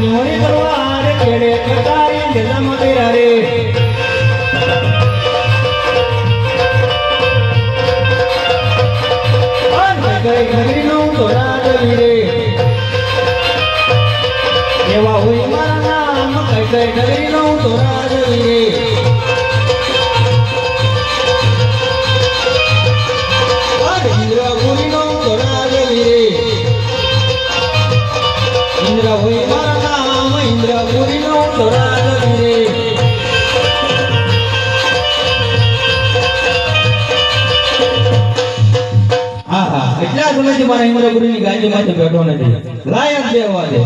જોડી તલવાર કેડે કતારી જલમ રે ગઈ ઘરી નું ધોરા ગઈ એવા હોય મારા નામ કઈ કઈ ઘરી નું ધોરા ગઈ રે Indra, ચંદ્રપુરીનો ધોરા નદી એટલા સમયથી મારા ઇમરાપુરીની ગાંધીમાંથી બેઠો નથી. લાયક દેવા દે હે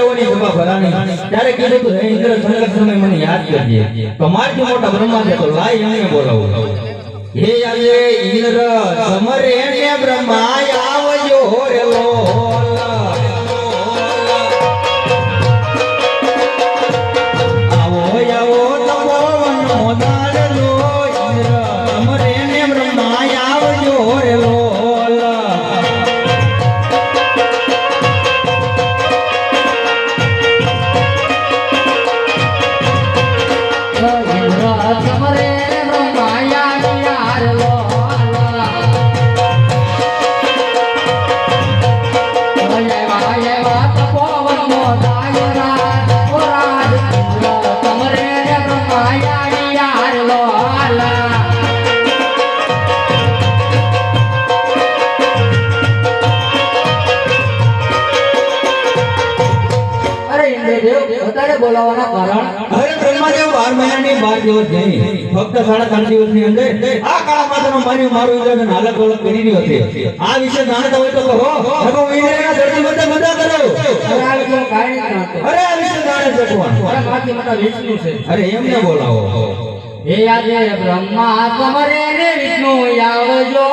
દેવોની સભા ભરાણી ત્યારે કીધું તું, ઇન્દ્ર સંગત સમય મને યાદ કરજે. તો મારથી મોટા બ્રહ્મા છે તો લાય એમને બોલાવો. હે આવે ઇન્દ્ર સમરે બ્રહ્મા આવજો રે લોલ. અરે ઇન્દ્રદેવ બોલાવવાના કારણ હવે બ્રહ્માદેવ બાર મહિનાની બાર દિવસ જઈ ફક્ત સાડા ત્રણ દિવસની અંદર આ કાળા માતાનો માર્યું મારું ઇન્દ્રને હાલત ઓલત કરી રહ્યો છે. આ વિશે જાણતા હોય તો કહો. નકો ઇન્દ્રના ધરતી બધે બધા કરો. અરે આ લોકો કાંઈ નથી જાણતો. અરે આ વિશે જાણે છે કોણ? અરે માથી મોટા વિષ્ણુ છે. અરે એમને બોલાવો. હે આજે બ્રહ્મા કમરે ને વિષ્ણુ આવજો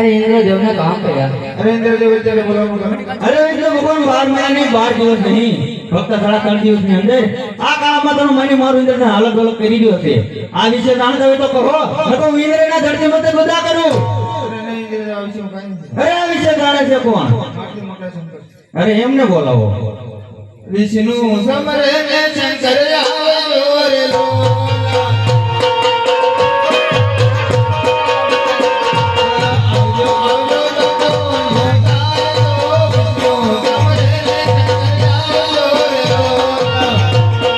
અરે ઇન્દ્રદેવને કામ કર્યા. અરે એટલે ભગવાન બાર મહિનાની બાર દિવસ નહીં. ફક્ત સાડા ત્રણ દિવસની અંદર આ કાળમાં તમે મને મારું ઇન્દ્રને હાલત ઓલત કરી રહ્યો છે. આ વિશે જાણતા હોય તો કહો. નકો ઇન્દ્રના ધરતી મતે બધા કરું. અરે આ વિશે જાણે છે કોણ? અરે એમને બોલાવો. વિષ્ણુ સમરે શંકર શંકર